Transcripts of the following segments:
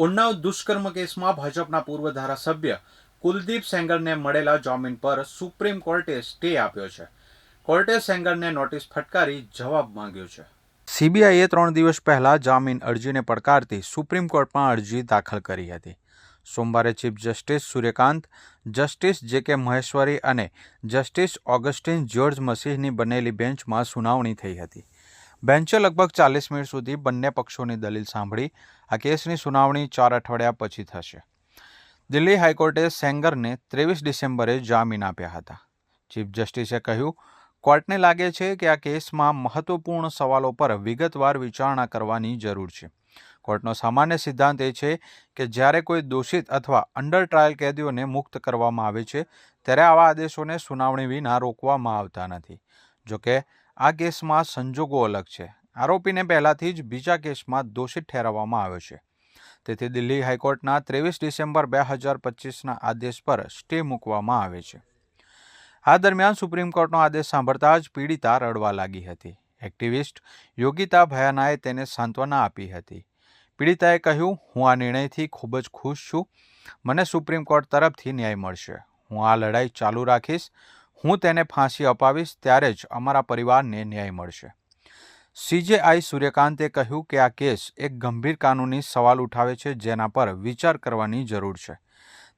ઉન્નાવ દુષ્કર્મ કેસમાં ભાજપના પૂર્વ ધારાસભ્ય કુલદીપ સેંગરને મળેલા જામીન પર સુપ્રીમ કોર્ટે સ્ટે આપ્યો છે. કોર્ટે સેંગરને નોટિસ ફટકારી જવાબ માંગ્યો છે. સીબીઆઈએ ત્રણ દિવસ પહેલા જામીન અરજીને પડકારતી સુપ્રીમ કોર્ટમાં અરજી દાખલ કરી હતી. સોમવારે ચીફ જસ્ટિસ સૂર્યકાંત, જસ્ટિસ જે કે મહેશ્વરી અને જસ્ટિસ ઓગસ્ટિન જ્યોર્જ મસીહની બનેલી બેન્ચમાં સુનાવણી થઈ હતી. બેન્ચે લગભગ ચાલીસ મિનિટ સુધી બંને પક્ષોની દલીલ સાંભળી આ કેસની સુનાવણી ચાર અઠવાડિયા પછી થશે. દિલ્હી હાઈકોર્ટે સેંગરને ત્રેવીસ ડિસેમ્બરે જામીન આપ્યા હતા. ચીફ જસ્ટિસે કહ્યું, કોર્ટને લાગે છે કે આ કેસમાં મહત્વપૂર્ણ સવાલો પર વિગતવાર વિચારણા કરવાની જરૂર છે. કોર્ટનો સામાન્ય સિદ્ધાંત એ છે કે જ્યારે કોઈ દોષિત અથવા અંડર ટ્રાયલ કેદીઓને મુક્ત કરવામાં આવે છે, ત્યારે આવા આદેશોને સુનાવણી વિના રોકવામાં આવતા નથી. જોકે આ કેસમાં સંજોગો અલગ છે. આરોપીને પહેલાથી જ બીજા કેસમાં દોષિત ઠેરવવામાં આવ્યો છે. તેથી દિલ્હી હાઈકોર્ટના ત્રેવીસ ડિસેમ્બર બે હજાર પચીસના આદેશ પર સ્ટે મૂકવામાં આવે છે. આ દરમિયાન સુપ્રીમ કોર્ટનો આદેશ સાંભળતા જ પીડિતા રડવા લાગી હતી. એક્ટિવિસ્ટ યોગિતા ભયાનાએ તેને સાંત્વના આપી હતી. પીડિતાએ કહ્યું, હું આ નિર્ણયથી ખૂબ જ ખુશ છું. મને સુપ્રીમ કોર્ટ તરફથી ન્યાય મળશે. હું આ લડાઈ ચાલુ રાખીશ. હું તેને ફાંસી અપાવીશ ત્યારે જ અમારા પરિવારને ન્યાય મળશે. સીજેઆઈ સૂર્યકાંતે કહ્યું કે આ કેસ એક ગંભીર કાનૂની સવાલ ઉઠાવે છે જેના પર વિચાર કરવાની જરૂર છે.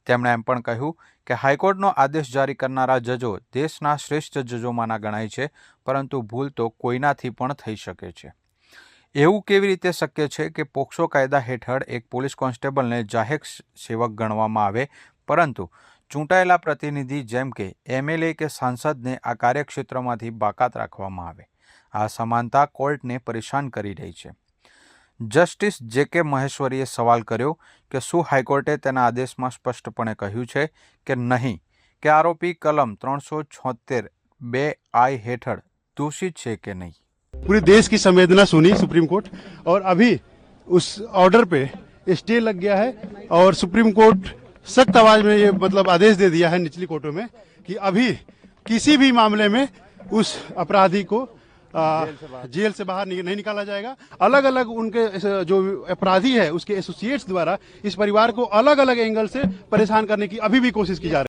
તેમણે એમ પણ કહ્યું કે હાઈકોર્ટનો આદેશ જારી કરનારા જજો દેશના શ્રેષ્ઠ જજોમાંના ગણાય છે, પરંતુ ભૂલ તો કોઈનાથી પણ થઈ શકે છે. એવું કેવી રીતે શક્ય છે કે પોક્સો કાયદા હેઠળ એક પોલીસ કોન્સ્ટેબલને જાહેર સેવક ગણવામાં આવે, પરંતુ ચૂંટાયેલા પ્રતિનિધિ જેમ કે એમએલએ કે સાંસદને આ કાર્યક્ષેત્રમાંથી બાકાત રાખવામાં આવે આ સમાનતા કોર્ટને પરેશાન કરી રહી છે જસ્ટિસ જે કે મહેશ્વરીએ સવાલ કર્યો કે શું હાઈકોર્ટે તેના આદેશમાં સ્પષ્ટપણે કહ્યું છે કે નહીં કે આરોપી કલમ ત્રણસો છોતેર બે આઈ હેઠળ દોષિત છે કે નહીં पूरे देश की संवेदना सुनी सुप्रीम कोर्ट और अभी उस ऑर्डर पे स्टे लग गया है और सुप्रीम कोर्ट सख्त आवाज़ में ये मतलब आदेश दे दिया है निचली कोर्टों में कि अभी किसी भी मामले में उस अपराधी को आ, जेल से बाहर नहीं निकाला जाएगा। अलग अलग उनके जो अपराधी है उसके एसोसिएट्स द्वारा इस परिवार को अलग अलग एंगल से परेशान करने की अभी भी कोशिश की जा रही है।